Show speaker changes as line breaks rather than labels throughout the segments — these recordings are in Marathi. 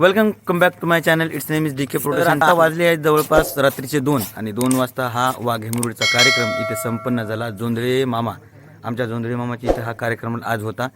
Welcome come back to my channel it's name is D K production आता वाजले आहेत जवळपास रात्रीचे दोन आणि दोन वाजता हा वाघेमुरळीचा कार्यक्रम इथे संपन्न झाला. जोंधळे मामा आमच्या जोंधळे मामाची इथे हा कार्यक्रम आज होता.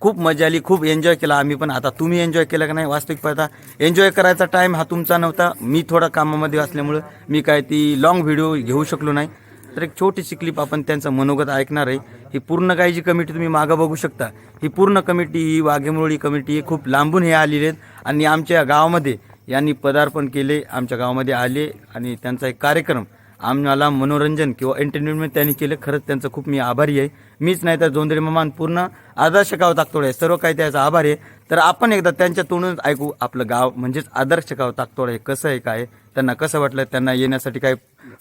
खूप मजा आली खूप एन्जॉय केला आम्ही पण. आता तुम्ही एन्जॉय केलं का नाही? वास्तविक पाहता एन्जॉय करायचा टाइम हा तुमचा नव्हता. मी थोडा कामामध्ये असल्यामुळं मी काय ती लॉंग व्हिडिओ घेऊ शकलो नाही. तर एक छोटीशी क्लिप आपण त्यांचं मनोगत ऐकणार आहे. ही पूर्ण काही जी कमिटी तुम्ही मागं बघू शकता. ही पूर्ण कमिटी ही वाघेमुरळी कमिटी खूप लांबून हे आलेली आहेत. आणि आमच्या गावामध्ये यांनी पदार्पण केले आमच्या गावामध्ये आले आणि त्यांचा एक कार्यक्रम आम्हाला मनोरंजन किंवा एंटरटेनमेंट त्यांनी केलं. खरंच त्यांचं खूप मी आभारी आहे. मीच नाही तर जोंधळे मामान पूर्ण आदर्श गाव ताकतोड आहे. सर्व काही त्याचा आभारी आहे. तर आपण एकदा त्यांच्या तोंडूनच ऐकू आपलं गाव म्हणजेच आदर्श गाव ताकतोड आहे. कसं आहे काय आहे, त्यांना कसं वाटलं? त्यांना येण्यासाठी काही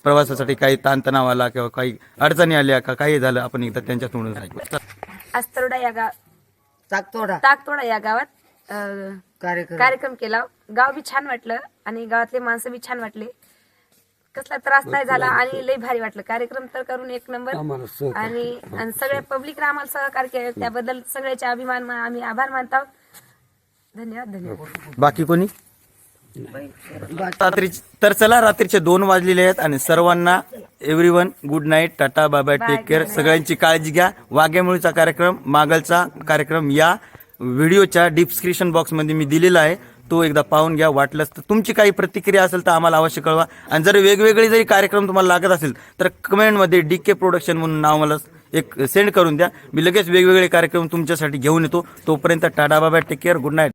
प्रवासासाठी काही ताणतणाव आला किंवा काही अडचणी आल्या का? काही झालं? आपण एकदा त्यांच्या तोंडून ऐकू.
आस्तरोडा या गाव
ताकतोडा.
ताकतोडा या गावात
कार्यक्रम.
कार्यक्रम केला. गाव बी छान वाटलं आणि गावातले माणसं बी छान वाटले. कसला त्रास नाही झाला आणि लय भारी वाटलं. कार्यक्रम तर करून एक नंबर. आणि आणि सगळ्या पब्लिकला आम्हाला सहकार्य केलं. त्याबद्दल सगळ्याचे अभिमान मा- आम्ही आभार मानतो. धन्यवाद धन्यवाद.
बाकी कोणी? रात्री तर चला रात्रीचे दोन वाजलेले आहेत आणि सर्वांना everyone good night tata bye bye take care सगळ्यांची काळजी घ्या. वाघ्यामुळीचा कार्यक्रम मागलचा कार्यक्रम या. व्हिडिओच्या डिस्क्रिप्शन बॉक्समध्ये मी दिलेला आहे. तो एकदा पाहून घ्या वाटलंच तर तुमची काही प्रतिक्रिया असेल तर आम्हाला अवश्य कळवा. आणि जर वेगवेगळे जरी कार्यक्रम तुम्हाला लागत असेल तर कमेंटमध्ये डी के प्रोडक्शन म्हणून नाव मला एक सेंड करून द्या. मी लगेच वेगवेगळे कार्यक्रम तुमच्यासाठी घेऊन येतो. तोपर्यंत tata bye take care good night